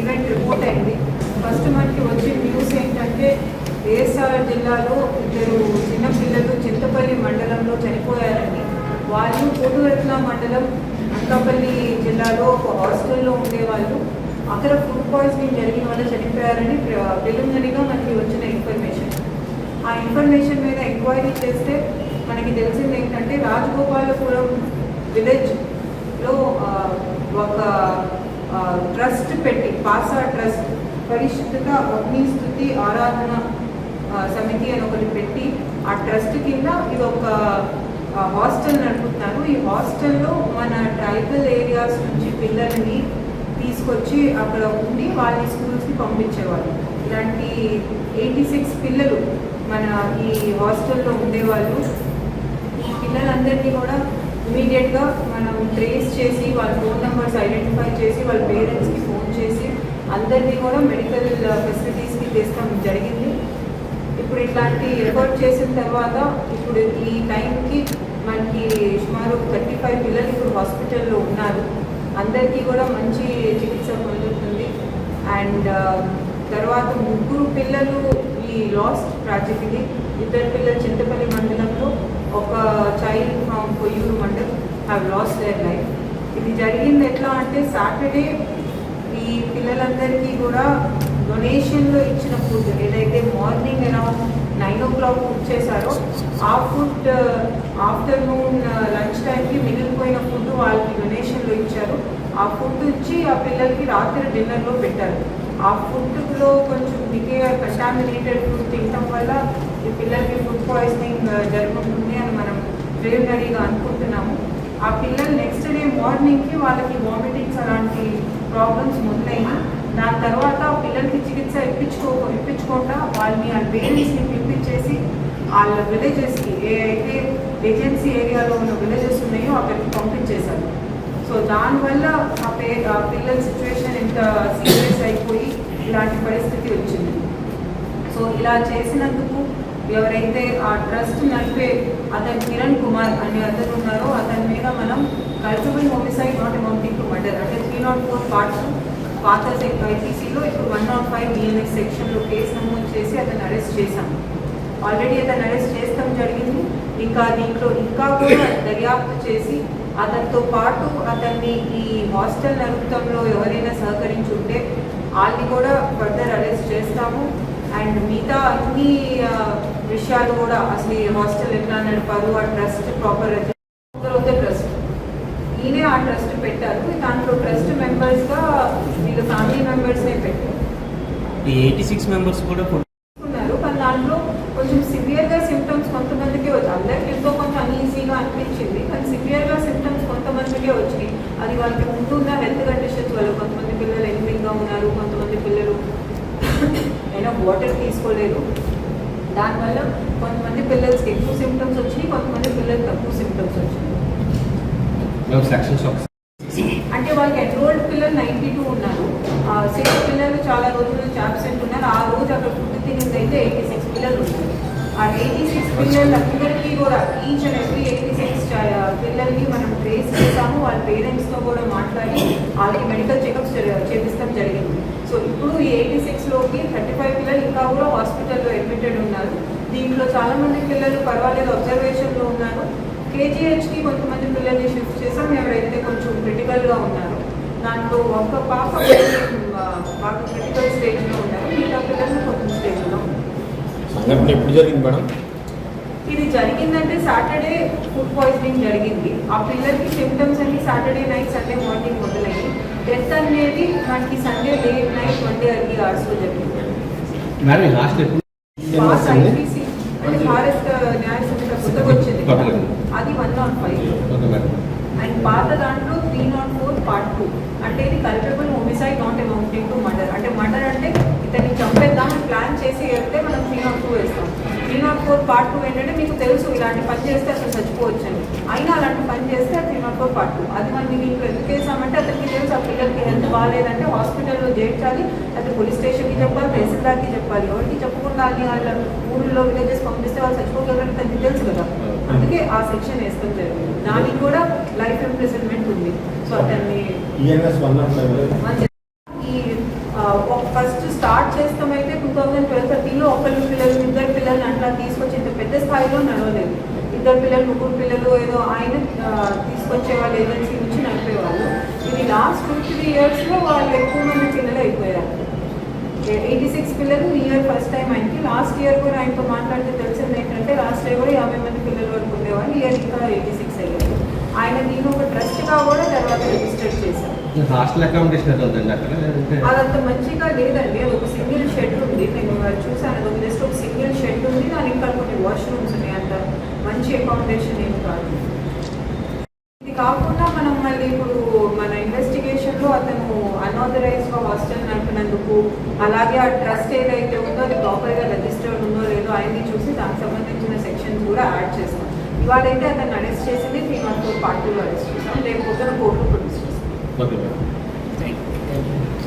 Event report అయింది. First మనకి వచ్చిన న్యూస్ ఏంటంటే ఏఎస్ఆర్ జిల్లాలో ఇద్దరు చిన్నపిల్లలు చింతపల్లి మండలంలో చనిపోయారని. వాళ్ళు కోటురత్న మండలం అనకాపల్లి జిల్లాలో ఒక హాస్టల్లో ఉండేవాళ్ళు. అక్కడ ఫుడ్ పాయిజనింగ్ జరిగిన వల్ల చనిపోయారని ప్రిలిమినరీగా మనకి వచ్చిన ఇన్ఫర్మేషన్. ఆ ఇన్ఫర్మేషన్ మీద ఎంక్వైరీ చేస్తే మనకి తెలిసింది ఏంటంటే రాజగోపాలపురం విలేజ్లో ఒక ట్రస్ట్ పెట్టి పాసా ట్రస్ట్ పరిశుద్ధత అగ్నిస్థుతి ఆరాధన సమితి అని ఒకటి పెట్టి ఆ ట్రస్ట్ కింద ఇది ఒక హాస్టల్ నడుపుతున్నారు. ఈ హాస్టల్లో మన ట్రైబల్ ఏరియాస్ నుంచి పిల్లల్ని తీసుకొచ్చి అక్కడ ఉండి వాళ్ళని స్కూల్స్కి పంపించేవాళ్ళు. ఇలాంటి ఎయిటీ సిక్స్ పిల్లలు మన ఈ హాస్టల్లో ఉండేవాళ్ళు. ఈ పిల్లలందరినీ కూడా ఇమీడియట్గా మనం ట్రేస్ చేసి వాళ్ళ ఫోన్ నెంబర్స్ ఐడెంటిఫై చేసి వాళ్ళ పేరెంట్స్కి ఫోన్ చేసి అందరినీ కూడా మెడికల్ ఫెసిలిటీస్కి తెస్తాం. జరిగింది. ఇప్పుడు ఇట్లాంటి ఎఫర్ట్ చేసిన తర్వాత ఇప్పుడు ఈ టైంకి మనకి సుమారు థర్టీ ఫైవ్ పిల్లలు ఇప్పుడు హాస్పిటల్లో ఉన్నారు. అందరికీ కూడా మంచి చికిత్స పొందుతుంది. అండ్ తర్వాత ముగ్గురు పిల్లలు ఈ లాస్ట్ ట్రాజెడీని ఇద్దరు పిల్లలు చింతపల్లి మండలంలో ఒక child from Koyyuru mandal have lost their life ఇది జరిగింది ఎట్లా అంటే సాటర్డే ఈ పిల్లలందరికీ కూడా డొనేషన్లో ఇచ్చిన ఫుడ్ ఏదైతే morning around nine o'clock book చేశారో ఆ ఫుడ్ ఆఫ్టర్నూన్ లంచ్ టైంకి మిగిలిపోయిన ఫుడ్ వాళ్ళకి డొనేషన్లో ఇచ్చారు. ఆ ఫుడ్ ఇచ్చి ఆ పిల్లలకి రాత్రి డిన్నర్లో పెట్టారు. ఆ ఫుడ్లో కొంచెం మిగే కంటామినేటెడ్ ఫుడ్ తినటం వల్ల ఈ పిల్లలకి ఫుడ్ పాయిజనింగ్ జరుగుతుంది అని అనుకుంటున్నాము. ఆ పిల్లలు నెక్స్ట్ డే మార్నింగ్కి వాళ్ళకి వామిటింగ్స్ అలాంటి ప్రాబ్లమ్స్ మొదలైనా దాని తర్వాత పిల్లలకి చికిత్స ఇప్పించుకో ఇప్పించకుండా వాళ్ళని వాళ్ళ పేరెంట్స్ని పిలిపించేసి వాళ్ళ విలేజెస్కి ఏ అయితే ఏజెన్సీ ఏరియాలో ఉన్న విలేజెస్ ఉన్నాయో అక్కడికి పంపించేశారు. సో దానివల్ల ఆ పే ఆ పిల్లల సిచ్యువేషన్ ఎంత సీరియస్ అయిపోయి ఇలాంటి పరిస్థితి వచ్చింది. సో ఇలా చేసినందుకు ఎవరైతే ఆ ట్రస్ట్ నడిపే అతను కిరణ్ కుమార్ అనే అతను ఉన్నారో అతని మీద మనం culpable homicide not amounting to murder అంటే త్రీ నాట్ ఫోర్ పార్ట్స్ పాత ఐపీసీలో ఇప్పుడు వన్ నాట్ ఫైవ్ బిఎన్ఎస్ సెక్షన్లో కేసు నమోదు చేసి అతను అరెస్ట్ చేశాం ఆల్రెడీ అతను అరెస్ట్ చేస్తాం జరిగింది. ఇంకా దీంట్లో ఇంకా కూడా దర్యాప్తు చేసి అతనితో పాటు అతన్ని ఈ హాస్టల్ నడుపుతంలో ఎవరైనా సహకరించి ఉంటే వాళ్ళని కూడా ఫర్దర్ అరెస్ట్ చేస్తాము. అండ్ మిగతా అన్ని విషయాలు కూడా అసలు ఈ హాస్టల్ ఎట్లా నడిపారు ఆ ట్రస్ట్ ప్రాపర్ ట్రస్ట్ ఈయనే ఆ ట్రస్ట్ పెట్టారు దాంట్లో ట్రస్ట్ మెంబర్స్గా వీళ్ళ ఫ్యామిలీ మెంబర్స్నే పెట్టారు. ఈ ఎయిటీ సిక్స్ మెంబర్స్ కూడా ఉన్నారు కానీ దాంట్లో కొంచెం సివియర్గా సిమ్టమ్స్ కొంతమందికి వచ్చి అందరికి ఎంతో కొంచెం అన్ఈజీగా అనిపించింది కానీ సివియర్గా సిమ్టమ్స్ కొంతమందికే వచ్చినాయి. అది వాళ్ళకి ముందున్న హెల్త్ కండిషన్స్ వల్ల కొంతమంది పిల్లలు ఎనిమిదిగా ఉన్నారు కొంతమంది పిల్లలు అయినా వాటర్ తీసుకోలేదు. దానివల్ల కొంతమంది పిల్లలకి ఎక్కువ సిమ్టమ్స్ వచ్చినాయి కొంతమంది పిల్లలకి తక్కువ సిమ్టమ్స్ వచ్చినాయి. ఆఫ్ అంటే వాళ్ళకి ఎన్రోల్డ్ పిల్లలు నైంటీ టూ ఉన్నారు సిక్స్ పిల్లలు చాలా రోజుల నుంచి అబ్సెంట్ ఉన్నారు. ఆ రోజు అక్కడ ఫుడ్ తినేది అయితే ఎయిటీ సిక్స్ పిల్లలు ఉన్నారు. ఆ ఎయిటీ సిక్స్ పిల్లలందరికీ కూడా each and every eighty six పిల్లల్ని మనం ట్రేస్ చేసాము. వాళ్ళ పేరెంట్స్తో కూడా మాట్లాడి వాళ్ళకి మెడికల్ చెకప్స్ చేపిస్తాం జరిగింది. సో ఇప్పుడు ఈ ఎయిటీ సిక్స్లోకి థర్టీ కూడా హాస్పిటల్లో అడ్మిటెడ్ ఉన్నారు. దీంట్లో చాలా మంది పిల్లలు పర్వాలేదు అబ్జర్వేషన్లో ఉన్నారు. కేజీహెచ్కి కొంతమంది పిల్లల్ని షిఫ్ట్ చేసాం ఎవరైతే కొంచెం క్రిటికల్గా ఉన్నారు దాంట్లో ఒక పాప బాగా క్రిటికల్ స్టేజ్లో ఉన్నారు. మిగతా పిల్లలు కొంచెం స్టేజ్లో ఉన్నారు. సంఘటన ఎప్పుడు జరిగింది మేడం? ఇది జరిగిందంటే సాటర్డే ఫుడ్ పాయిజనింగ్ జరిగింది. ఆ పిల్లలకి సిమ్టమ్స్ అన్ని సాటర్డే నైట్ సండే మార్నింగ్ మొదలయ్యి. డెత్ అనేది మనకి Sunday late night Monday early అవర్స్లో జరిగింది. మేడం లాస్ట్ ఎప్పుడు? భారత్ న్యాయ సంస్థ కొత్తగా వచ్చింది అది వన్ నాట్ ఫైవ్ అండ్ పాత దాంట్లో three not four part two అంటే ఇది culpable homicide not amounting to murder అంటే మర్డర్ అంటే ఇతన్ని చంపేద్దామని ప్లాన్ చేసి వెళ్తే మనం త్రీ నాట్ టూ వేస్తాం three not four part two ఏంటంటే మీకు తెలుసు ఇలాంటి పని చేస్తే అసలు చచ్చిపోవచ్చు అని అయినా అలాంటి పని చేస్తే three not four part two. అది మనం దీంట్లో ఎందుకు వేసామంటే అతనికి తెలుసు ఆ పిల్లలకి హెల్త్ బాగాలేదంటే హాస్పిటల్లో చేర్చాలి అయితే పోలీస్ స్టేషన్కి చెప్పాలి తహసీల్దార్కి చెప్పాలి. ఎవరికి చెప్పకుండా అని వాళ్ళ ఊళ్ళో విలేజెస్ పంపిస్తే వాళ్ళు చచ్చిపోగలరని తనకి తెలుసు కదా. అందుకే ఆ సెక్షన్ వేస్తాం జరిగింది. దానికి కూడా లైఫ్ ఇంప్రిజన్మెంట్ ఉంది. సో అతన్ని మన ఈ స్టార్ట్ చేస్తామైతే టూ థౌజండ్ ట్వెల్వ్ థర్టీలో ఒకళ్ళు పిల్లలు పిల్లల్ని అట్లా తీసుకొచ్చి ఇంత పెద్ద స్థాయిలో నడవలేదు. ఇద్దరు పిల్లలు ముగ్గురు పిల్లలు ఏదో ఆయన తీసుకొచ్చేవాళ్ళు ఏదో ఏజెన్సీ నుంచి నడిపేవాళ్ళు. ఇది లాస్ట్ టూ త్రీ ఇయర్స్లో వాళ్ళు ఎక్కువ మంది పిల్లలు అయిపోయారు. ఎయిటీ సిక్స్ పిల్లలు ఇయర్ ఫస్ట్ టైం ఆయనకి. లాస్ట్ ఇయర్ కూడా ఆయనతో మాట్లాడితే తెలిసింది ఏంటంటే లాస్ట్ ఇయర్ కూడా యాభై మంది పిల్లల వరకు ఉండేవాళ్ళు. ఇయర్ ఇంకా ఎయిటీ సిక్స్ అయ్యారు. ఆయన దీని ఒక ట్రస్ట్గా కూడా తర్వాత రిజిస్టర్ చేశారు. హాస్టల్ అకామిడేషన్ ఉందండి అక్కడ లేదంటే? అదంత మంచిగా లేదండి. అది ఒక సింగిల్ షెడ్ ఉంది. నేను చూసాను అది జస్ట్ ఒక సింగిల్ షెడ్ ఉంది. దాని ఇంకా కొన్ని వాష్రూమ్స్ ఉన్నాయి. అంత మంచి అకామిడేషన్ ఏం కాదు. ఇది కాకుండా మనం మళ్ళీ ఇప్పుడు మన ఇన్వెస్టిగేషన్లో అతను అన్ఆథరైజ్గా హాస్టల్ నడిపినందుకు అలాగే ఆ ట్రస్ట్ ఏదైతే ఉందో అది ప్రాపర్గా రిజిస్టర్డ్ ఉందో లేదో ఆయన్ని చూసి దానికి సంబంధించిన సెక్షన్స్ కూడా యాడ్ చేస్తాం. ఇవాళైతే అతను అరెస్ట్ చేసింది త్రీ మంత్ పార్టీలో అరెస్ట్ చేస్తాం రేపు పొద్దున కోర్టులో ప్రొడ్యూస్ చేస్తాం ఓకే మేడం